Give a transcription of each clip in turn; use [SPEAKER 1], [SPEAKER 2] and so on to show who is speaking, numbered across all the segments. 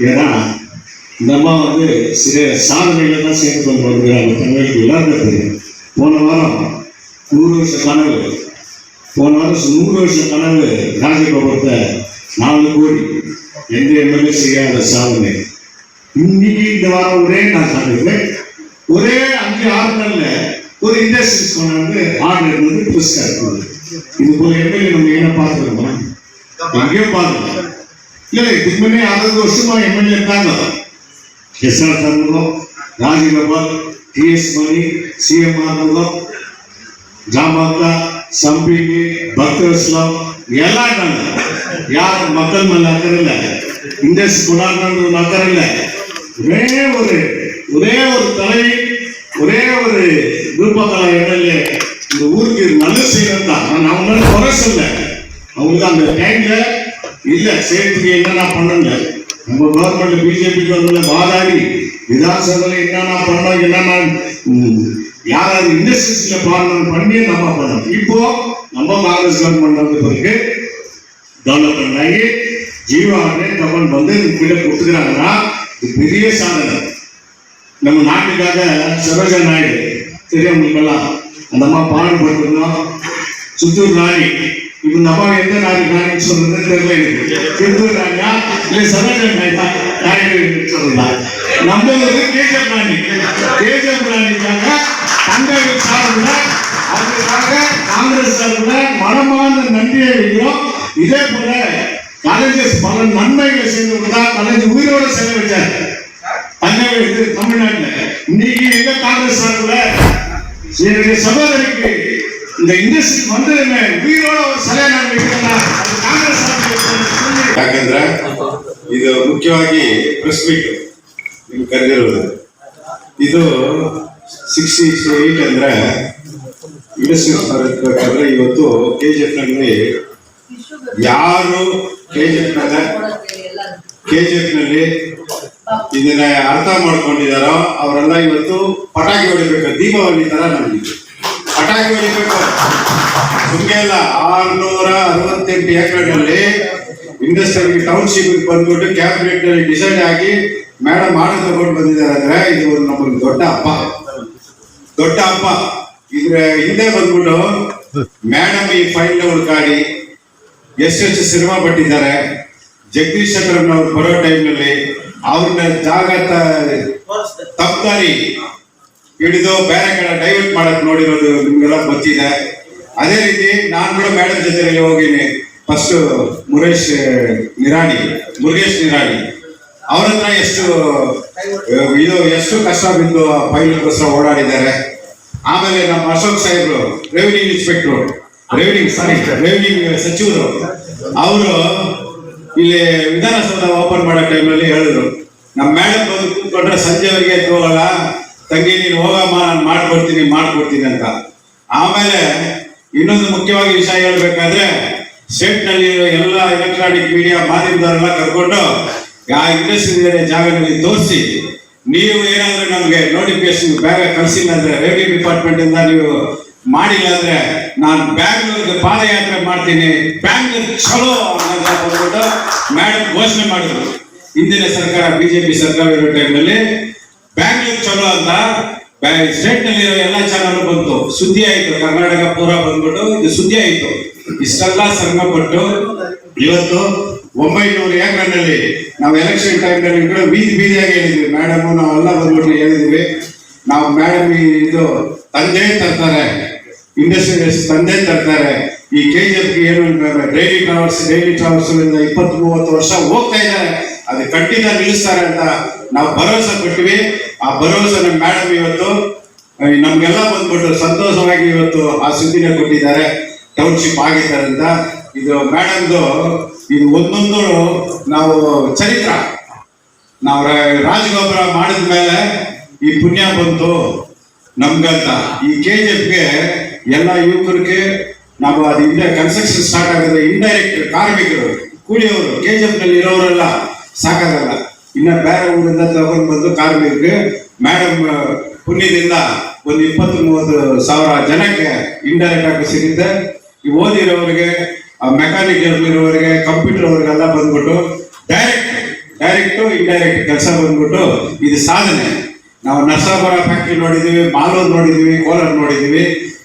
[SPEAKER 1] ஏன்னா இந்த அம்மா வந்து சில சாதனைகளை தான் சேர்ந்து கொண்டு வருகிறாங்க தங்களுக்கு எல்லாருக்கும் தெரியும் போன வாரம் நூறு வருஷ கனவு போன வாரம் நூறு வருஷ கனவு ராஜகோபுரத்தை நாலு கோடி எந்த எம்எல்ஏ செய்யாத சாதனை. இன்னைக்கு இந்த வாரம் ஒரே நான் சாதிக்கிறேன் ஒரே அஞ்சு ஆறு நாள்ல ஒரு இண்டஸ்ட்ரீஸ் கொண்டாந்து ஆர்டர் வந்து புதுசாக இருக்குது இது போல எம்எல்ஏ நம்ம என்ன பார்த்துருக்கோம் எங்கேயோ பார்த்துருக்கோம் இல்லை இதுக்கு முன்னே அறுபது வருஷமா எம்எல்ஏ இருக்காங்க. SR Shanmugam Rajagopal T S Mani CM Anandam ஜாமாக்கா சம்பிங்கி பக்தஸ்லாம் எல்லாம் இருக்காங்க. யார் மக்கள் மேல அக்கறை இல்லை? இண்டஸ்ட்ரி கொண்டாடுறது அக்கறை இல்லை. ஒரே ஒரு ஒரே ஒரு தலைவி ஒரே ஒரு விருப்பக்கலா எம்எல்ஏ இந்த ஊருக்கு நல்ல செய்யணும் தான் நான் அவங்க குறை சொல்ல அவங்களுக்கு அந்த டைம்ல இல்லை சேர்த்துக்கு என்னென்ன பண்ணுங்க? நம்ம கவர்மெண்ட் பிஜேபிக்கு வந்து வாதாடி விதாசத்தில் என்னென்ன பண்ணோம் என்னென்ன யாராவது இண்டஸ்ட்ரீஸ்ல பாடணும் பண்ணி நம்ம பண்ணோம் இப்போ நம்ம காங்கிரஸ் கவர்மெண்ட் வந்த பிறகு டெவலப்மெண்ட் ஆகி ஜீவானே கவர்மெண்ட் வந்து கிட்ட கொடுத்துக்கிறாங்கன்னா இது பெரிய சாதனை. நம்ம நாட்டுக்காக சரோஜா நாயுடு தெரியும் உங்களுக்கெல்லாம் அந்த அம்மா பாடுபட்டிருந்தோம். சுத்தூர் நாயுடு இப்ப இந்த அம்மா எந்த நாடு ராணின்னு சொல்றது தெரியல எனக்கு. இந்து ராணியா இல்ல சரோஜா நாயுடா நாயகர் சொல்றதா நம்ம வந்து கேஜப் ராணி கேஜப் ராணிக்காக தங்கள் சார்பில் அதுக்காக காங்கிரஸ் சார்பில் மனமார்ந்த நன்றியை வைக்கிறோம். இதே போல கலைஞர் பல நன்மைகளை செய்து கொடுத்தா கலைஞர் உயிரோட செல்ல வச்சார் தங்க இது தமிழ்நாட்டில். இன்னைக்கு எங்க காங்கிரஸ் சார்பில் என்னுடைய சகோதரிக்கு இந்த இண்டஸ்ட்ரி வந்ததுமே உயிரோட ஒரு சிலை நான் வைக்கிறேன்னா அது ಕಾಂಗ್ರೆಸ್ ಸಾರ್ಬಿಗೆ சொல்லி
[SPEAKER 2] ಯಾಕಂದ್ರೆ ಇದು ಮುಖ್ಯವಾಗಿ ಪ್ರೆಸ್ ಮೀಟ್ ನೀವು ಕರೆದಿರೋದು ಇದು ಸಿಕ್ಸ್ಟಿ ಏಟ್ ಅಂದ್ರೆ ಇಂಡಸ್ಟ್ರಿ ಬರಬೇಕಾದ್ರೆ ಇವತ್ತು ಕೆ ಜಿ ಎಫ್ ನಲ್ಲಿ ಯಾರು ಕೆ ಜಿ ಎಫ್ ನಲ್ಲಿ ಕೆ ಜಿ ಎಫ್ ನಲ್ಲಿ ಇದನ್ನ ಅರ್ಥ ಮಾಡ್ಕೊಂಡಿದಾರೋ ಅವರೆಲ್ಲ ಇವತ್ತು ಪಟಾಕಿ ಹೊಡಿಬೇಕು ದೀಪಾವಳಿ ತರ ನಮಗೆ ಹೊಡಿಬೇಕು ಸುಮ್ಮನೆ ಇಲ್ಲ ಆರ್ನೂರ ಅರವತ್ತೆಂಟು ಎಕರೆನಲ್ಲಿ ಇಂಡಸ್ಟ್ರಿಯಲ್ ಟೌನ್ಶಿಪ್ ಬಂದ್ಬಿಟ್ಟು ಕ್ಯಾಬಿನೆಟ್ನಲ್ಲಿ ಡಿಸೈಡ್ ಆಗಿ ಮೇಡಮ್ ಆರ್ಡರ್ ತಗೊಂಡು ಬಂದಿದ್ದಾರೆ ಅಂದ್ರೆ ಇದು ಒಂದು ನಮಗೆ ದೊಡ್ಡ ಹಬ್ಬ. ದೊಡ್ಡ ಹಬ್ಬ. ಇದ್ರ ಹಿಂದೆ ಬಂದ್ಬಿಟ್ಟು ಮೇಡಮ್ ಈ ಫೈಲ್ ಹುಡುಕಾಡಿ ಎಷ್ಟೆಷ್ಟು ಸಿನಿಮಾ ಪಟ್ಟಿದ್ದಾರೆ ಜಗದೀಶ್ ಚಂದ್ರನ್ ಅವ್ರು ಬರೋ ಟೈಮ್ನಲ್ಲಿ ಅವ್ರನ್ನ ಜಾಗ ತಪ್ಪಾರಿ ಹಿಡಿದು ಬೇರೆ ಕಡೆ ಡೈವರ್ಟ್ ಮಾಡಕ್ ನೋಡಿರೋದು ನಿಮ್ಗೆಲ್ಲ ಗೊತ್ತಿದೆ. ಅದೇ ರೀತಿ ನಾನು ಕೂಡ ಮೇಡಮ್ ಜೊತೆಯಲ್ಲಿ ಹೋಗಿನಿ. ಫಸ್ಟ್ ಮುರೇಶ್ ನಿರಾಣಿ, ಮುರುಗೇಶ್ ನಿರಾಣಿ. ಅವ್ರ ಹತ್ರ ಎಷ್ಟು ಇದು ಎಷ್ಟು ಕಷ್ಟ ಬಿದ್ದು ಫೈಲ್ಗೋಸ್ಕರ ಓಡಾಡಿದ್ದಾರೆ. ಆಮೇಲೆ ನಮ್ಮ ಅಶೋಕ್ ಸಾಹೇಬ್ರು revenue inspector revenue sorry revenue ಸಚಿವರು, ಅವರು ಇಲ್ಲಿ ವಿಧಾನಸೌಧ ಓಪನ್ ಮಾಡೋ ಟೈಮಲ್ಲಿ ಹೇಳಿದ್ರು. ನಮ್ಮ ಮೇಡಮ್ ಬಂದು ಕೂತ್ಕೊಂಡ್ರೆ ಸಂಜೆವರೆಗೆ ಎದ್ದು ಹೋಗಲ್ಲ. ತಂಗಿ, ನೀನು ಹೋಗಮ್ಮ, ನಾನು ಮಾಡ್ಕೊಡ್ತೀನಿ ಮಾಡ್ಕೊಡ್ತೀನಿ ಅಂತ. ಆಮೇಲೆ ಇನ್ನೊಂದು ಮುಖ್ಯವಾಗಿ ವಿಷಯ ಹೇಳ್ಬೇಕಾದ್ರೆ ಸೆಟ್ನಲ್ಲಿ ಎಲ್ಲ ಎಲೆಕ್ಟ್ರಾನಿಕ್ ಮೀಡಿಯಾ ಮಾಧ್ಯಮದವರೆಲ್ಲ ಕರ್ಕೊಂಡು, ಆ ಇಂಡಸ್ಟ್ರಿ ಜಾಗದಲ್ಲಿ ತೋರಿಸಿ, ನೀವು ಏನಾದ್ರೂ ನಮ್ಗೆ ನೋಟಿಫಿಕೇಶನ್ ಬೇಗ ಕಳಿಸಿಲ್ಲ ಅಂದ್ರೆ ರೆವಿನ್ಯೂ ಡಿಪಾರ್ಟ್ಮೆಂಟ್ ಇಂದ ನೀವು ಮಾಡಿಲ್ಲ ಅಂದ್ರೆ, ನಾನು ಬ್ಯಾಂಗ್ಳೂರ್ಗೆ ಪಾದಯಾತ್ರೆ ಮಾಡ್ತೀನಿ. ಬ್ಯಾಂಗ್ಳೂರ್ ಚಲೋ ಬಂದ್ಬಿಟ್ಟು ಮೇಡಮ್ ಘೋಷಣೆ ಮಾಡಿದ್ರು. ಹಿಂದಿನ ಸರ್ಕಾರ, ಬಿಜೆಪಿ ಸರ್ಕಾರ ಇರೋ ಟೈಮ್ನಲ್ಲಿ ಬ್ಯಾಂಗ್ಳೂರ್ ಚಲೋ ಅಂತ ಸ್ಟೇಟ್ನಲ್ಲಿ ಎಲ್ಲ ಚಾನಲ್ ಬಂತು. ಸುದ್ದಿ ಆಯ್ತು, ಕರ್ನಾಟಕ ಪೂರ ಬಂದ್ಬಿಟ್ಟು, ಇದು ಸುದ್ದಿ ಆಯ್ತು. ಇಷ್ಟೆಲ್ಲ ಶ್ರಮ ಪಟ್ಟು ಇವತ್ತು ಒಂಬೈನೂರು ಏಕರ್ನಲ್ಲಿ ನಾವು ಎಲೆಕ್ಷನ್ ಟೈಮ್ನಲ್ಲಿ ಕೂಡ ಬೀದಿ ಬೀದಿಯಾಗಿ ಹೇಳಿದ್ವಿ. ಮೇಡಮ್ ನಾವೆಲ್ಲ ಬಂದ್ಬಿಟ್ಟು ಹೇಳಿದ್ವಿ. ನಾವು ಮೇಡಮ್ ಇದು ತಂದೆ ತರ್ತಾರೆ. ಇಂಡಸ್ಟ್ರಿಯಲ್ಸ್ ತಂದೆ ತರ್ತಾರೆ. ಈ ಕೆ ಜಿ ಎಫ್ ಏನು ಡೈಲಿ ಟ್ರಾವೆಲ್ಸ್ ಡೈಲಿ ಟ್ರಾವೆಲ್ಸ್ ಇಪ್ಪತ್ತು ಮೂವತ್ತು ವರ್ಷ ಹೋಗ್ತಾ ಇದ್ದಾರೆ. ಅದು ಖಂಡಿತ ನಿಲ್ಲಿಸ್ತಾರೆ ಅಂತ ನಾವು ಭರವಸೆ ಕೊಟ್ಟಿವಿ. ಆ ಭರವಸೆ ನಮ್ಮ ಮೇಡಮ್ ಇವತ್ತು ನಮ್ಗೆಲ್ಲ ಬಂದ್ಬಿಟ್ಟು ಸಂತೋಷವಾಗಿ ಇವತ್ತು ಆ ಸುದ್ದಿನ ಕೊಟ್ಟಿದ್ದಾರೆ. ಟೌನ್ಶಿಪ್ ಆಗಿದ್ದಾರೆ ಅಂತ. ಇದು ಮೇಡಮ್ದು ಇದು ಒಂದೊಂದು ನಾವು ಚರಿತ್ರ. ನಾವು ರಾಜಗೋಪುರ ಮಾಡಿದ ಮೇಲೆ ಈ ಪುಣ್ಯ ಬಂತು ನಮ್ಗಂತ. ಈ ಕೆ ಜಿ ಎಫ್ಗೆ ಎಲ್ಲ ಯುವಕರಿಗೆ ನಾವು ಅದು ಇಂಡಿಯಾ ಕನ್ಸ್ಟ್ರಕ್ಷನ್ ಸ್ಟಾರ್ಟ್ ಆಗಿದೆ ಇಂಡೈರೆಕ್ಟ್ ಕಾರ್ಮಿಕರು, ಕೂಲಿಯವರು ಕೆ ಜಿ ಎಫ್ನಲ್ಲಿ ಇರೋರೆಲ್ಲ ಸಾಕಾಗಲ್ಲ. ಇನ್ನ ಬೇರೆ ಊರಿಂದ ತಗೊಂಡ್ ಬಂದು ಕಾರ್ಮಿಕರಿಗೆ ಮೇಡಮ್ ಪುಣ್ಯದಿಂದ ಒಂದು ಇಪ್ಪತ್ತು ಮೂವತ್ತು ಸಾವಿರ ಜನಕ್ಕೆ ಇಂಡೈರೆಕ್ಟ್ ಆಗಿ ಸಿಗುತ್ತೆ. ಈ ಓದಿರೋರಿಗೆ ಮೆಕ್ಯಾನಿಕ್ ಇರೋರಿಗೆ ಕಂಪ್ಯೂಟರ್ ಅವ್ರಿಗೆಲ್ಲ ಬಂದ್ಬಿಟ್ಟು ಡೈರೆಕ್ಟ್ ಡೈರೆಕ್ಟ್ ಇಂಡೈರೆಕ್ಟ್ ಕೆಲಸ ಬಂದ್ಬಿಟ್ಟು ಇದು ಸಾಧನೆ. ನಾವು ನರಸಾಪುರ ಫ್ಯಾಕ್ಟ್ರಿ ನೋಡಿದೀವಿ, ಮಾಲೂರ್ ನೋಡಿದೀವಿ, ಕೋಲಾರ ನೋಡಿದೀವಿ.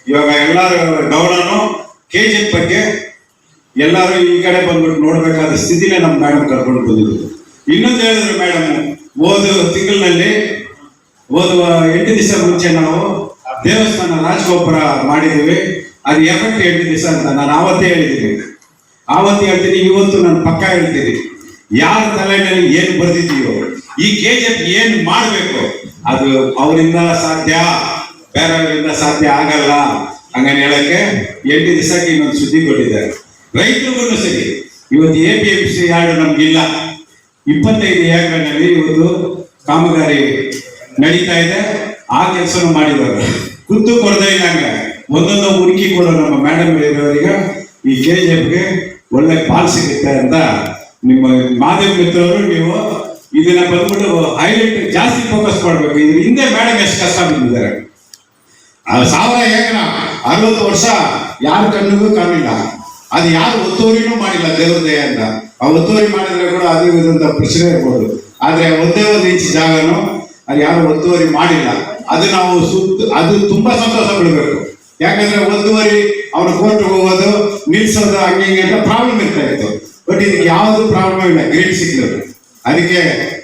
[SPEAKER 2] ಇವಾಗ ಎಲ್ಲರೂ ಗೌಡನು ಕೆ ಜಿ ಬಗ್ಗೆ ಎಲ್ಲರೂ ಈ ಕಡೆ ಬಂದ್ಬಿಟ್ಟು ನೋಡ್ಬೇಕಾದ ಸ್ಥಿತಿನೇ ನಮ್ಮ ಮೇಡಮ್ ಕರ್ಕೊಂಡು ಬಂದಿದ್ರು ಇನ್ನೊಂದು ಹೇಳಿದ್ರು ಮೇಡಮ್, ಓದು ತಿಂಗಳಿನಲ್ಲಿ, ಓದುವ ಎಂಟು ದಿವಸ ಮುಂಚೆ ನಾವು ದೇವಸ್ಥಾನ ರಾಜಗೋಪುರ ಮಾಡಿದ್ದೀವಿ. ಅದು ಎಫೆಕ್ಟ್ ಎಂಟು ದಿವಸ ಅಂತ ನಾನು ಆವತ್ತೇ ಹೇಳಿದ್ದೀನಿ. ಆವತ್ತು ಹೇಳ್ತೀನಿ, ಇವತ್ತು ನಾನು ಪಕ್ಕ ಹೇಳ್ತೀನಿ. ಯಾರ ತಲೆಯಲ್ಲಿ ಏನು ಬರ್ದಿದೆಯೋ, ಈ ಕೆ ಜಿ ಎಫ್ ಏನು ಮಾಡಬೇಕು, ಅದು ಅವರಿಂದ ಸಾಧ್ಯ, ಬೇರೆಯವರಿಂದ ಸಾಧ್ಯ ಆಗಲ್ಲ. ಹಂಗನ್ ಹೇಳಕ್ಕೆ, ಎಂಟು ದಿವಸಕ್ಕೆ ಇನ್ನೊಂದು ಸುದ್ದಿ ಕೊಟ್ಟಿದ್ದಾರೆ ರೈತರಿಗೂ ಸರಿ, ಇವತ್ತು A P M C yard ನಮ್ಗಿಲ್ಲ. ಇಪ್ಪತ್ತೈದು ಏಕರ್ನಲ್ಲಿ ಇವತ್ತು ಕಾಮಗಾರಿ ನಡೀತಾ ಇದೆ. ಆ ಕೆಲಸನೂ ಮಾಡಿದವರು ಕುತ್ತು ಕೊಡದೇ ಇಲ್ಲಂಗ ಒಂದೊಂದು ಹುಡುಕಿ ಕೊಡೋ ನಮ್ಮ ಮೇಡಮ್ ಇರೋರಿಗೆ ಈ ಕೆ ಜಿ ಎಫ್ಗೆ ಒಳ್ಳೆ ಪಾಲ್ ಸಿಗುತ್ತೆ ಅಂತ ನಿಮ್ಮ ಮಾಧ್ಯಮ ಮಿತ್ರರು, ನೀವು ಇದನ್ನ ಬಂದ್ಬಿಟ್ಟು ಹೈಲೈಟ್ ಜಾಸ್ತಿ ಫೋಕಸ್ ಮಾಡಬೇಕು. ಇದ್ರ ಹಿಂದೆ ಮೇಡಮ್ ಎಷ್ಟು ಕಷ್ಟ ಬಂದಿದ್ದಾರೆ ಸಾವಿರ ಏಕರ ಅರವತ್ತು ವರ್ಷ ಯಾರ ಕಣ್ಣಿಗೂ ಕಾಣಿಲ್ಲ ಅದು ಯಾರು ಒತ್ತುವರಿನೂ ಮಾಡಿಲ್ಲ ದೇವ್ರ ದಯೆಯಿಂದ. ಆ ಒತ್ತುವರಿ ಮಾಡಿದ್ರೆ ಕೂಡ ಅದು ಇದಂತ ಪ್ರಶ್ನೆ ಇರ್ಬೋದು. ಆದ್ರೆ ಒಂದೇ ಒಂದು ಇಂಚು ಜಾಗನು ಅದು ಯಾರು ಒತ್ತುವರಿ ಮಾಡಿಲ್ಲ. ಅದು ನಾವು ಸುತ್ತ, ಅದು ತುಂಬಾ ಸಂತೋಷ ಬಿಡಬೇಕು ಯಾಕಂದ್ರೆ ಒಂದೂವರೆ ಅವನ ಕೋರ್ಟ್ ಹೋಗೋದು, ನಿಲ್ಸೋದು, ಹಂಗೆ ಹಿಂಗೆ ಅಂತ ಪ್ರಾಬ್ಲಮ್ ಇರ್ತಾ ಇತ್ತು. ಬಟ್ ಇದಕ್ಕೆ ಯಾವುದು ಪ್ರಾಬ್ಲಮ್ ಇಲ್ಲ ಗ್ರೇಟ್ ಸಿಕ್ಕಿದ್ರು ಅದಕ್ಕೆ,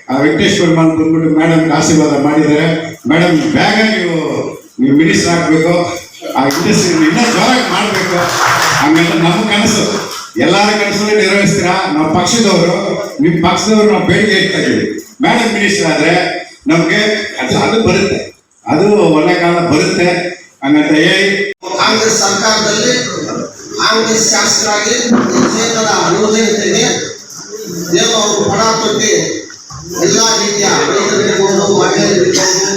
[SPEAKER 2] ಆ ವೆಂಕಟೇಶ್ವರ ಮಾಲ್ ಬಂದ್ಬಿಟ್ಟು ಮೇಡಮ್ ಆಶೀರ್ವಾದ ಮಾಡಿದರೆ ಮೇಡಮ್ ಬೇಗ ನೀವು ನೀವು ಮಿನಿಸ್ಟರ್ ಆಗ್ಬೇಕು. ಆ ಇಂಡಸ್ಟ್ರಿ ಇನ್ನೂ ಜೋರಾಗಿ ಮಾಡಬೇಕು. ಹಂಗಂತ ನಮ್ಮ ಕನಸು. ಎಲ್ಲರ ಕನಸನ್ನು ನಿರ್ವಹಿಸ್ತೀರಾ ನಮ್ಮ ಪಕ್ಷದವರು, ನಿಮ್ಮ ಪಕ್ಷದವರು ನಾವು ಬೇಡಿಕೆ ಇಡ್ತಾ ಇದ್ದೀವಿ. ಮೇಡಮ್ ಮಿನಿಸ್ಟರ್ ಆದ್ರೆ ನಮ್ಗೆ ಅದು ಅದು ಬರುತ್ತೆ. ಅದು ಒಳ್ಳೆ ಕಾಲ ಬರುತ್ತೆ ಹಂಗಂತ ಹೇಳಿ.
[SPEAKER 3] ಕಾಂಗ್ರೆಸ್ ಸರ್ಕಾರದಲ್ಲಿ ಕಾಂಗ್ರೆಸ್ ಶಾಸಕರಾಗಿ ಕ್ಷೇತ್ರದ ಯೋಜನೆಗೆ ಏನು ಅವರು ಪಣ ತೊಟ್ಟಿ ಎಲ್ಲ ರೀತಿಯ ರೈತರಿರ್ಬೋದು ಮಹಿಳೆಯರಿರ್ಬೋದು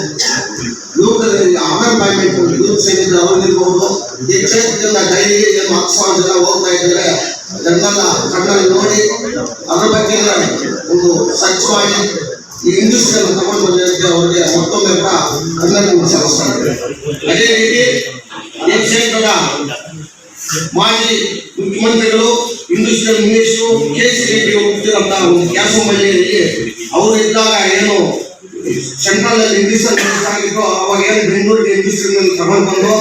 [SPEAKER 3] ಯುವಕರಿಗೆ ಅಮೆಂಡ್ಮೆಂಟ್ ಯೂತ್ ಸೇರಿದ್ರೆ ಅವ್ರಿಗಿರ್ಬೋದು ಈ ಕ್ಷೇತ್ರದಿಂದ ಡೈಲಿ ಏನು ಹತ್ತು ಜನ ಹೋಗ್ತಾ ಇದ್ದಾರೆ. ಅದನ್ನೆಲ್ಲ ಕಣ್ಣಲ್ಲಿ ನೋಡಿ ಅದರ ಬಗ್ಗೆ ಒಂದು ಸ್ವಚ್ಛವಾಗಿ ಈ ಇಂಡಸ್ಟ್ರಿಯನ್ನು ತಗೊಂಡು ಬಂದಿದ್ದಕ್ಕೆ ಅವರಿಗೆ ಮತ್ತೊಮ್ಮೆ ಕೂಡ ಅಭಿನಂದನೆ ಸಲ್ಲಿಸ್ತಾರೆ ಅದೇ ರೀತಿ ಈ ಕ್ಷೇತ್ರದ ಮಾಜಿ ಮುಖ್ಯಮಂತ್ರಿಗಳು industrial minister K C Reddy ಹೋಗ್ತಿರಂತ ಒಂದು ಮಹಿಳೆಯಲ್ಲಿ ಅವರು ಇದ್ದಾಗ ಏನು ಸೆಂಟ್ರಲ್ ಅಲ್ಲಿ ಇಂಡಸ್ಟ್ರಿಯಲ್ ಮಿನಿಸ್ಟರ್ ಆಗಿದ್ರು ಅವಾಗ ಏನು ಬೆಂಗಳೂರಿಗೆ ಇಂಡಸ್ಟ್ರಿಯಲ್ ತಗೊಂಡು ಬಂದು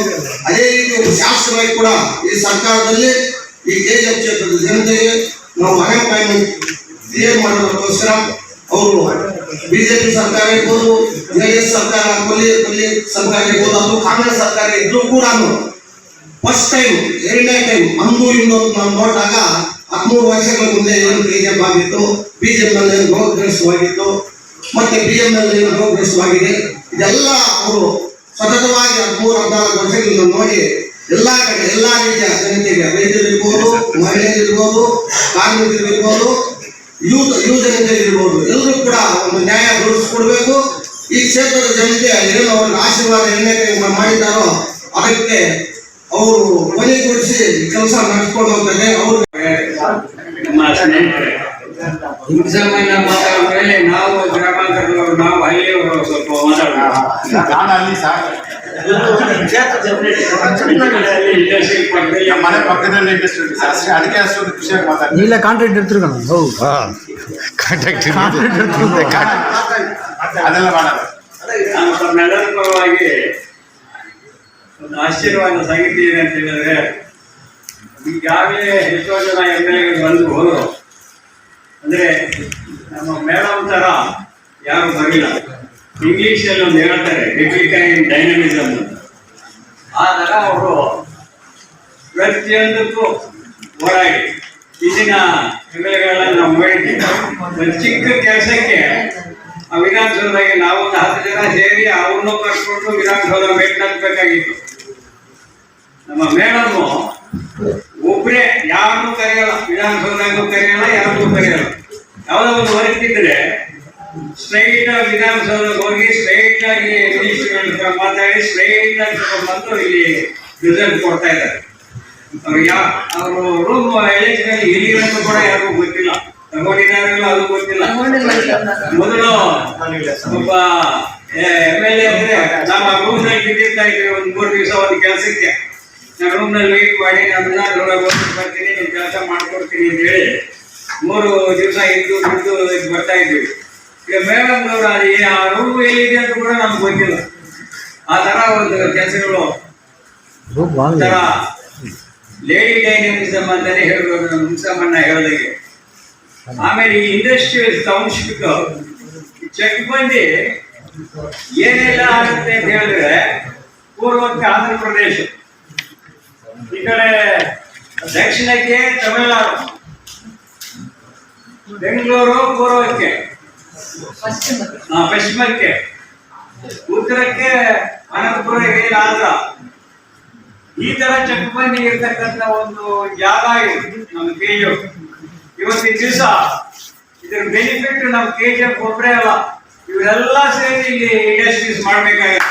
[SPEAKER 3] ಅದೇ ರೀತಿ ಒಂದು ಶಾಸಕರಾಗಿ ಕೂಡ ಈ ಸರ್ಕಾರದಲ್ಲಿ ಈ ಕೆ ಜಿ ಎಫ್ ಕ್ಷೇತ್ರದ ಜನತೆಗೆ ನಾವು ಅನ್ಎಂಪ್ಲಾಯ್ಮೆಂಟ್ ಕ್ರಿಯೇಟ್ ಮಾಡೋದಕ್ಕೋಸ್ಕರ ಅವರು ಬಿಜೆಪಿ ಸರ್ಕಾರ ಇರ್ಬೋದು, ಜೆಡಿಎಸ್ ಸರ್ಕಾರ ಕೊಲ್ಲಿ ಕೊಲ್ಲಿ ಸರ್ಕಾರ ಇರ್ಬೋದು, ಅಥವಾ ಕಾಂಗ್ರೆಸ್ ಸರ್ಕಾರ ಇದ್ರೂ ಕೂಡ ಫಸ್ಟ್ ಟೈಮ್ ಎರಡನೇ ಟೈಮ್ ಅಂದು ಇಂದು ನಾವು ನೋಡಿದಾಗ ಹದಿಮೂರು ವರ್ಷಗಳ ಮುಂದೆ ಏನು ಬಿಜೆಪಿ ಆಗಿತ್ತು ಬಿಜೆಪಿ ನಲ್ಲಿ ಏನು ರೋಗಗ್ರಸ್ತವಾಗಿತ್ತು ಮತ್ತೆ ಬಿ ಎಂ ನಲ್ಲಿ ಏನು ರೋಗಗ್ರಸ್ತವಾಗಿದೆ ಇದೆಲ್ಲ ಅವರು ಸತತವಾಗಿ ಹದಿಮೂರು, ಹದಿನಾಲ್ಕು ವರ್ಷಗಳಿಂದ ನೋಡಿ ಎಲ್ಲಾ ಕಡೆ ಎಲ್ಲ ರೀತಿಯ ಜನತೆಗೆ ರೈತರಿರ್ಬೋದು ಮಹಿಳೆಯರಿರ್ಬೋದು ಕಾರ್ಮಿಕರಿರ್ಬೋದು ಯೂತ್ ಯುವ ಜನತೆ ಇರ್ಬೋದು. ಎಲ್ಲರೂ ಕೂಡ ಒಂದು ನ್ಯಾಯ ದೊರಕಿಸ್ಕೊಡ್ಬೇಕು. ಈ ಕ್ಷೇತ್ರದ ಜನತೆ ಏನು ಅವ್ರನ್ನ ಆಶೀರ್ವಾದ ಎಣ್ಣೆ ಮಾಡಿದ್ದಾರೋ ಅದಕ್ಕೆ ಅವರು ಕೊನೆಗೊಳಿಸಿ ಕೆಲಸ ನಡೆಸ್ಕೊಂಡು ಹೋಗ್ತಾರೆ. ಅವರು
[SPEAKER 4] ನಮ್ಮ ಸ್ನೇಹಿತರೆ ಹಿಂಸಮನ್ನ ಮಾತಾಡ ಮೇಲೆ ನಾವು ಗ್ರಾಮಾಂತರದವರು ನಾವು ಹಳ್ಳಿಯವರು ಸ್ವಲ್ಪ ಮಾತಾಡೋಣ.
[SPEAKER 5] ನಾನು ಅಲ್ಲಿ ನಮ್ಮ ಮನೆ ಪಕ್ಕದಲ್ಲಿ ಇಂಡಸ್ಟ್ರಿ ಅಷ್ಟೇ ಅದಕ್ಕೆ ಅಷ್ಟೊಂದು ಖುಷಿಯಾಗಿ ಮಾತಾಡ್ತೀನಿ
[SPEAKER 6] ಇಲ್ಲ ಕಾಂಟ್ರಾಕ್ಟ್ ಇರ್ತೀರಿ ಕಣ ಹೌದು
[SPEAKER 7] ಕಾಂಟ್ರಾಕ್ಟ್
[SPEAKER 6] ಕಾಂಟ್ರಾಕ್ಟ್ ಇರ್ತೀರಿ
[SPEAKER 5] ಅದೆಲ್ಲ ಮಾಡಲ್ಲ
[SPEAKER 4] ನಾನು ಪರವಾಗಿ ಒಂದು ಆಶ್ಚರ್ಯವಾದ ಸಂಗೀತ ಇದೆ ಅಂತ ಹೇಳಿದ್ರೆ ಈಗಾಗಲೇ ಎಷ್ಟೋ ಜನ ಎಂ ಎಲ್ ಎಗಳು ಬಂದು ಹೋದರು. ಅಂದ್ರೆ ನಮ್ಮ ಮೇಡಮ್ ತರ ಯಾರು ಬರಲಿಲ್ಲ. ಇಂಗ್ಲಿಷಲ್ಲಿ ಒಂದು ಹೇಳ್ತಾರೆ ರಿಪ್ಲಿಕೈನ್ ಡೈನಮಿಸಮ್ ಆ ಥರ ಅವರು ಪ್ರತಿಯೊಂದಕ್ಕೂ ಹೋರಾಡಿ. ಎಲ್ ಎಗಳೆಲ್ಲ ನಾವು ನೋಡಿದ್ದೀವಿ ಒಂದು ಚಿಕ್ಕ ಕೆಲಸಕ್ಕೆ ಆ ನಾವೊಂದು ಹತ್ತು ಜನ ಸೇರಿ ಅವ್ರನ್ನೂ ಕರ್ಕೊಂಡು ವಿಧಾನಸೌಧ ಭೇಟಿ ಬೇಕಾಗಿತ್ತು ನಮ್ಮ ಮೇಡಮ್ ಒಬ್ಬರೇ ಯಾರನ್ನೂ ಕರೆಯಲ್ಲ ವಿಧಾನಸೌಧಕ್ಕೂ ಕರೆಯಲ್ಲ ಯಾರನ್ನೂ ಕರೆಯಲ್ಲ. ಯಾವುದೋ ಒಂದು ವರ್ಕ್ ಇದ್ರೆ ಸ್ಟ್ರೈಟ್ ವಿಧಾನಸೌಧಕ್ಕೆ ಹೋಗಿ ಸ್ಟ್ರೈಟ್ ಆಗಿ ಮಿನಿಸ್ಟರ್ ಹತ್ರ ಮಾತಾಡಿ ಸ್ಟ್ರೈಟ್ ಆಗಿ ಬಂದು ಇಲ್ಲಿ ರಿಸಲ್ಟ್ ಕೊಡ್ತಾ ಇದ್ದಾರೆ. ಅವ್ರು ಯಾ, ಅವರು ರೂಮ್ ಎಲೆಕ್ಷನ್ ಇಲ್ಲಿರೋದು ಕೂಡ ಯಾರಿಗೂ ಗೊತ್ತಿಲ್ಲ. ತಗೊಂಡಿದ್ದಾರಲ್ಲ ಅದು ಗೊತ್ತಿಲ್ಲ. ಮೊದಲು ಒಬ್ಬ ಎಂ ಎಲ್ ಎ ಅಂದ್ರೆ ನಮ್ಮ ರೂಮ್ನಲ್ಲಿ ಬಿದ್ದಿರ್ತಾ ಇದ್ವಿ ಒಂದ್ ಮೂರು ದಿವಸ ಒಂದು ಕೆಲಸಕ್ಕೆ. ರೂಮ್ನಲ್ಲಿ ವೇಟ್ ಮಾಡಿ ನೋಡಕ್ ಬರ್ತೀನಿ ನಿಮ್ ಕೆಲಸ ಮಾಡ್ಕೊಡ್ತೀನಿ ಅಂತ ಹೇಳಿ ಮೂರು ದಿವಸ ಇದ್ದು ಬಿದ್ದು ಬರ್ತಾ ಇದ್ವಿ ಈಗ ಅದು ಏ- ಆ ರೂಮ್ ಎಲ್ಲಿದೆ ಅಂತ ಕೂಡ ನಮ್ಗೆ ಗೊತ್ತಿಲ್ಲ. ಆ ತರ ಒಂದು ಕೆಲಸಗಳು ಒಂಥರ ಲೇಡಿ ಡೈನಮಿಸಮ್ ಅಂತಾನೆ ಹೇಳ್ಬೋದು ನಮ್ಮ ಮುನ್ಸಮ್ಮನ್ನ ಹೇಳಿದಾಗೆ ಆಮೇಲೆ ಈ ಇಂಡಸ್ಟ್ರಿಯಲ್ ಟೌನ್ಶಿಪ್ ಚೆಕ್ ಬಂದು ಏನೆಲ್ಲ ಆಗುತ್ತೆ ಅಂತ ಹೇಳಿದ್ರೆ ಪೂರ್ವಕ್ಕೆ ಆಂಧ್ರ ಪ್ರದೇಶ ಈ ಕಡೆ ದಕ್ಷಿಣಕ್ಕೆ ತಮಿಳುನಾಡು ಬೆಂಗಳೂರು ಪೂರ್ವಕ್ಕೆ. ಪಶ್ಚಿಮಕ್ಕೆ ಉತ್ತರಕ್ಕೆ ಅನಂತಪುರ ಆಂಧ್ರ ಈ ತರ ಚಕ್ಬಂದಿ ಇರ್ತಕ್ಕಂಥ ಒಂದು ಜಾಗ ಇದು, ನಮ್ಮ ಕೆಜಿಎಫ್ ಇವತ್ತಿನ ದಿವಸ ಇದ್ರ ಬೆನಿಫಿಟ್ ನಮ್ಮ ಕೆಜಿಎಫ್ ಒಬ್ಬರೇ ಅಲ್ಲ, ಇವರೆಲ್ಲ ಸೇರಿ ಇಲ್ಲಿ ಇಂಡಸ್ಟ್ರೀಸ್ ಮಾಡ್ಬೇಕಾಗಿತ್ತು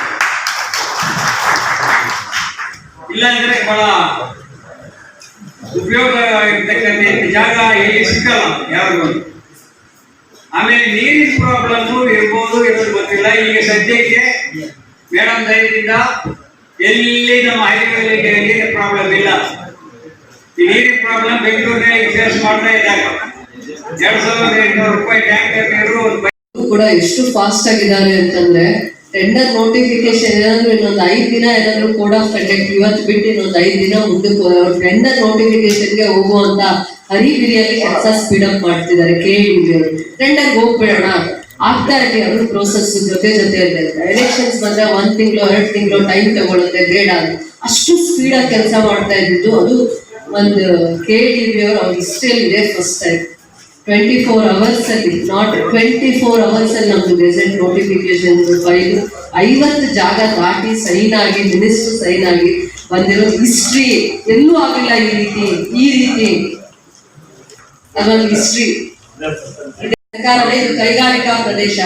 [SPEAKER 4] ಇಲ್ಲ ಅಂದ್ರೆ ಬಹಳ ಉಪಯೋಗ ಇರ್ತಕ್ಕಂಥ ಜಾಗ ಎಲ್ಲಿ ಸಿಕ್ಕಲ್ಲ ಯಾರಿಗೂ ಆಮೇಲೆ ನೀರಿನ ಪ್ರಾಬ್ಲಮ್ ಇರ್ಬೋದು ಇರೋದು ಗೊತ್ತಿಲ್ಲ. ಈಗ ಸದ್ಯಕ್ಕೆ ಮೇಡಮ್ ದಯದಿಂದ ಎಲ್ಲಿ ನಮ್ಮ ಹಳ್ಳಿಗಳಲ್ಲಿ ನೀರಿನ ಪ್ರಾಬ್ಲಮ್ ಇಲ್ಲ. ಈ ನೀರಿನ ಪ್ರಾಬ್ಲಮ್ ಬೆಂಗಳೂರಿನಲ್ಲಿ ಫೇಸ್ ಮಾಡ್ತಾ ಇದ್ದಾರೆ. ಎರಡ್ ಸಾವಿರದ ಎಂಟುನೂರು ರೂಪಾಯಿ ಟ್ಯಾಂಕರ್ ನೀರು
[SPEAKER 8] ಕೂಡ ಎಷ್ಟು ಫಾಸ್ಟ್ ಆಗಿದ್ದಾರೆ ಅಂತಂದ್ರೆ ಟೆಂಡರ್ ನೋಟಿಫಿಕೇಶನ್ ಏನಾದ್ರು ಇನ್ನೊಂದು ಐದ್ ದಿನ ಏನಾದ್ರು ಕೋಡ್ ಆಫ್ ಕಂಡಕ್ಟ್ ಇವತ್ತು ಬಿಟ್ಟು ಇನ್ನೊಂದು ಐದ್ ದಿನ ಮುಂದಕ್ಕೆ ಟೆಂಡರ್ ನೋಟಿಫಿಕೇಶನ್ಗೆ ಹೋಗುವಂತ ಹರಿಬಿರಿಯಲ್ಲಿ ಕೆಲಸ ಸ್ಪೀಡ್ ಅಪ್ ಮಾಡ್ತಿದ್ದಾರೆ ಕೆ ಟೆಂಡರ್ ಹೋಗ್ಬಿಡೋಣ ಆಗ್ತಾ ಇರಲಿ, ಅವರು ಪ್ರೋಸೆಸ್ ಜೊತೆ ಜೊತೆ ಎಲೆಕ್ಷನ್ಸ್ ಬಂದ್ರೆ ಒಂದ್ ತಿಂಗಳು, ಎರಡು ತಿಂಗಳು ಟೈಮ್ ತಗೊಳುತ್ತೆ ಬೇಡ ಅಷ್ಟು ಸ್ಪೀಡ್ ಆಗಿ ಕೆಲಸ ಮಾಡ್ತಾ ಇದ್ದಿದ್ದು, ಅದು ಒಂದು ಕೆ ಅವರು, ಅವ್ರ ಹಿಸ್ಟ್ರಿಯಲ್ಲಿ ಇದೆ first time twenty four hours ಅಲ್ಲಿ ನಾಟ್ ಟ್ವೆಂಟಿ ಫೋರ್ ಅವರ್ಸ್ ಅಲ್ಲಿ ನಮ್ದು ರೆಸೆಂಟ್ ನೋಟಿಫಿಕೇಶನ್ ಫೈಲ್ ಐವತ್ತು ಜಾಗ ದಾಟಿ ಸೈನ್ ಆಗಿ ಮಿನಿಸ್ಟರ್ ಸೈನ್ ಆಗಿ ಬಂದಿರೋ ಹಿಸ್ಟ್ರಿ ಎಲ್ಲೂ ಆಗಿಲ್ಲ ಈ ರೀತಿ ಈ ರೀತಿ. ಅದೊಂದು ಹಿಸ್ಟ್ರಿ ಸರ್ಕಾರವೇ ಇದು ಕೈಗಾರಿಕಾ ಪ್ರದೇಶ.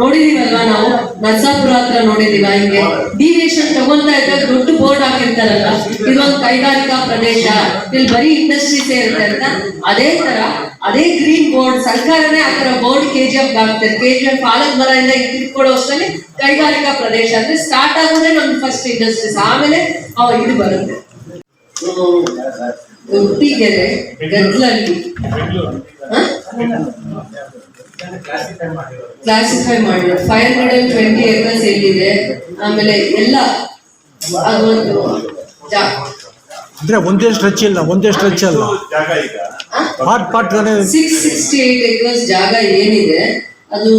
[SPEAKER 8] ನೋಡಿದೀವಲ್ವಾ ನಾವು? ನರ್ಸಾಪುರ ಹತ್ರ ನೋಡಿದೀವ ಹಿಂಗೆ. ಡಿವಿಯೇಷನ್ ತಗೊಂತಾ ಇದ್ದಾಗ ದೊಡ್ಡ ಬೋರ್ಡ್ ಹಾಕಿರ್ತಾರಲ್ಲ ಇದೊಂದು ಕೈಗಾರಿಕಾ ಪ್ರದೇಶ. ಇಲ್ಲಿ ಬರೀ ಇಂಡಸ್ಟ್ರೀಸ್ ಇರುತ್ತೆ ಅಂತ. ಅದೇ ತರ, ಅದೇ ಗ್ರೀನ್ ಬೋರ್ಡ್ ಸರ್ಕಾರನೇ ಆ ತರ ಬೋರ್ಡ್ ಕೆ ಜಿ ಎಫ್ ಹಾಕ್ತಾರೆ. ಕೆ ಜಿ ಎಫ್ ಆಲದ ಮರದಿಂದ ಕಿತ್ಕೊಳ್ಳೋ ಅಷ್ಟರಲ್ಲಿ ಕೈಗಾರಿಕಾ ಪ್ರದೇಶ ಅಂದ್ರೆ ಸ್ಟಾರ್ಟ್ ಆಗೋದೇ ನಮ್ದು ಫಸ್ಟ್ ಇಂಡಸ್ಟ್ರೀಸ್ ಆಮೇಲೆ ಇದು ಬರುತ್ತೆ. ಒಟ್ಟಿಗೆರೆ ಗದ್ದಲಲ್ಲಿ. ಕ್ಲಾಸಿಫೈ ಮಾಡಿದ್ರು. Five hundred and twenty acres ಎಲ್ಲಿದೆ ಆಮೇಲೆ ಎಲ್ಲ ಅದೊಂದು ಜಾ-
[SPEAKER 6] ಅಂದ್ರೆ ಒಂದೇ ಸ್ಟ್ರೆಚ್ ಇಲ್ಲ ಒಂದೇ ಸ್ಟ್ರೆಚ್ ಅಲ್ಲ.
[SPEAKER 5] ಜಾಗ ಈಗ.
[SPEAKER 6] Part part
[SPEAKER 8] six sixty eight acres ಜಾಗ ಏನಿದೆ ಅದು